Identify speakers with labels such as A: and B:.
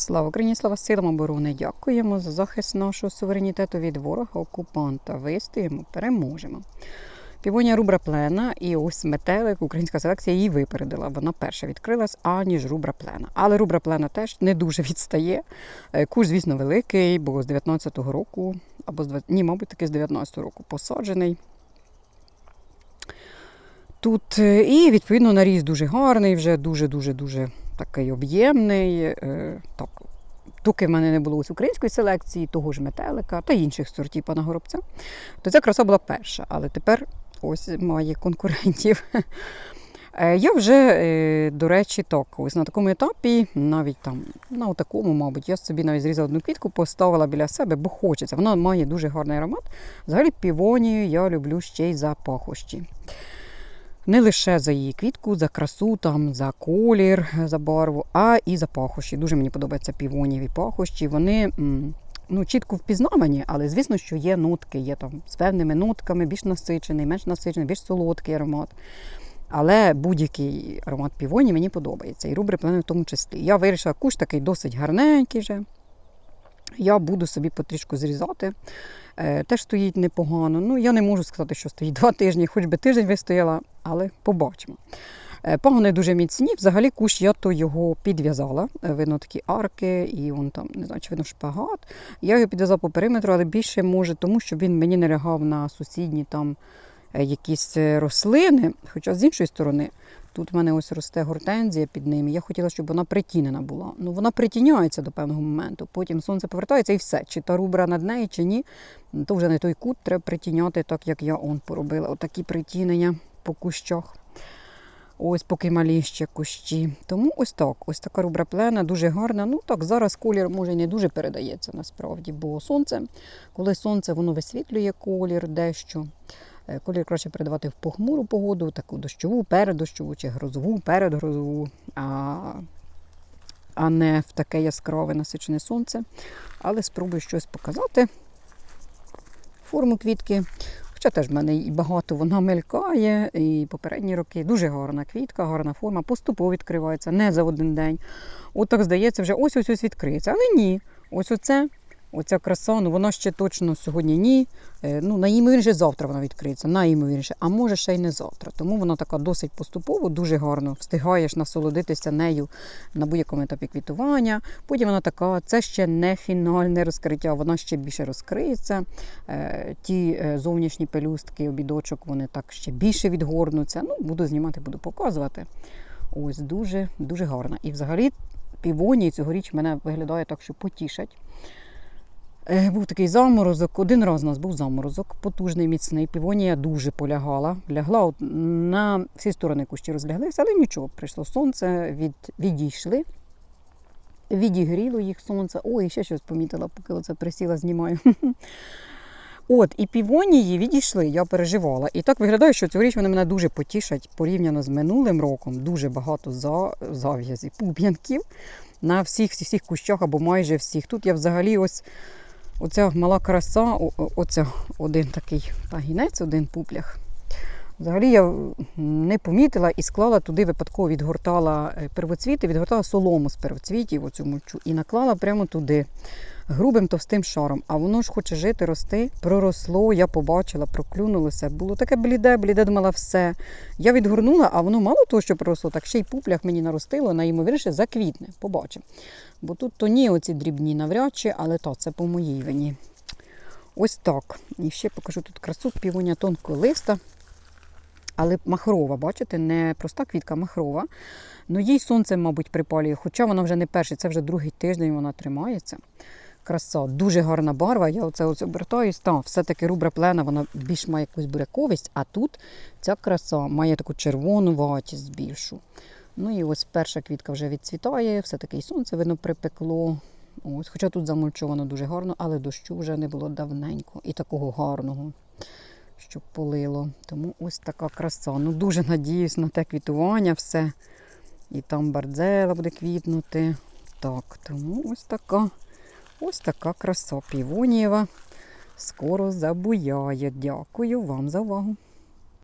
A: Слава Україні, слава силам оборони! Дякуємо за захист нашого суверенітету від ворога окупанта. Вистоїмо, переможемо. Півонія рубра плена і ось метелик, українська селекція її випередила. Вона перша відкрилась, аніж рубра плена. Але рубра плена теж не дуже відстає. Е, Куш, звісно, великий, бо з 19-го року, або з 20... ні, мабуть, таки з 19-го року посаджений. Тут е, і відповідно наріз дуже гарний, вже дуже-дуже дуже такий об'ємний. Е, Так, доки в мене не було ось української селекції, того ж метелика та інших сортів пана горобця, то ця краса була перша, але тепер ось має конкурентів. Е, Я вже, е, до речі, так, ось на такому етапі, навіть там, на такому, мабуть, я собі навіть зрізала одну квітку, поставила біля себе, бо хочеться. Вона має дуже гарний аромат. Взагалі півонію я люблю ще й за пахощі. Не лише за її квітку, за красу, там, за колір, за барву, а і за пахощі. Дуже мені подобаються півонієві пахощі. Вони ну, чітко впізнавані, але звісно, що є нотки, є там з певними нотками, більш насичений, менш насичений, більш солодкий аромат. Але будь-який аромат півоні мені подобається. І рубри плени в тому числі. Я вирішила, куш такий досить гарненький вже. Я буду собі потрішку зрізати. Е, теж стоїть непогано. Ну, я не можу сказати, що стоїть два тижні, хоч би тиждень вистояла, але побачимо. Е, Пагони дуже міцні. Взагалі кущ я то його підв'язала. Е, Видно такі арки, і вон там, не знаю, чи видно шпагат. Я його підв'язала по периметру, але більше може, тому що він мені не лягав на сусідні там якісь рослини. Хоча з іншої сторони, тут в мене ось росте гортензія під ними. Я хотіла, щоб вона притінена була. Ну вона притіняється до певного моменту. Потім сонце повертається і все. Чи та рубра над нею, чи ні. То вже не той кут треба притіняти, так як я он поробила. Отакі притінення по кущах. Ось поки малі ще кущі. Тому ось так. Ось така рубра плена, дуже гарна. Ну так, зараз колір може не дуже передається насправді, бо сонце, коли сонце воно висвітлює колір дещо. Е, Колір краще передавати в похмуру погоду, таку дощову, переддощову чи грозову, передгрозову, а, а не в таке яскраве насичене сонце. Але спробую щось показати. Форму квітки. Хоча теж в мене і багато вона мелькає, і попередні роки дуже гарна квітка, гарна форма, поступово відкривається, не за один день. От так здається, вже ось ось ось відкриється. Але ні, ось оце, оця краса, ну вона ще точно сьогодні ні. Е, Ну, найімовірніше завтра вона відкриється, найімовірніше, а може ще й не завтра. Тому вона така досить поступово, дуже гарно встигаєш насолодитися нею на будь-якому етапі квітування. Потім вона така, це ще не фінальне розкриття, вона ще більше розкриється. Е, Ті е, зовнішні пелюстки, обідочок, вони так ще більше відгорнуться. Ну, буду знімати, буду показувати. Ось дуже дуже гарна. І взагалі півонії цьогоріч мене виглядає так, що потішать. Е, Був такий заморозок. Один раз у нас був заморозок, потужний, міцний. Півонія дуже полягала. Лягла от на всі сторони кущі розляглися, але нічого, прийшло сонце, від, відійшли. Відігріло їх сонце. Ой, ще щось помітила, поки оце присіла, знімаю. От, і півонії відійшли, я переживала. І так виглядає, що цьогоріч вони мене дуже потішать порівняно з минулим роком. Дуже багато за, зав'язів, пуп'янків на всіх всіх, всіх кущах або майже всіх. Тут я взагалі ось оця мала краса, оця один такий пагінець, один пуплях. Взагалі я не помітила і склала туди, випадково відгортала е, первоцвіти, відгортала солому з первоцвітів, оцю мульчу і наклала прямо туди грубим товстим шаром. А воно ж хоче жити, рости. Проросло, я побачила, проклюнулося. Було таке бліде, бліде, думала, все. Я відгорнула, а воно мало того, що проросло, так ще й пуплях мені наростило, найімовірніше заквітне. Побачимо. Бо тут то ні, оці дрібні навряд чи, але то це по моїй вині. Ось так. І ще покажу тут красу півоня тонкого листа. Але махрова, бачите, не проста квітка, махрова. Ну, їй сонце, мабуть, припалює, хоча вона вже не перший, це вже другий тиждень вона тримається. Краса, дуже гарна барва. Я оце ось обертаюсь. Та, все-таки рубра плена, вона більш має якусь буряковість, а тут ця краса має таку червону ватість більшу. Ну і ось перша квітка вже відцвітає, все-таки і сонце видно припекло. Ось, хоча тут замульчовано дуже гарно, але дощу вже не було давненько і такого гарного, щоб полило. Тому ось така краса. Ну дуже надіюсь на те квітування, все. І там бардзела буде квітнути. Так, тому ось така, ось така краса півонієва. Скоро забуяє. Дякую вам за увагу.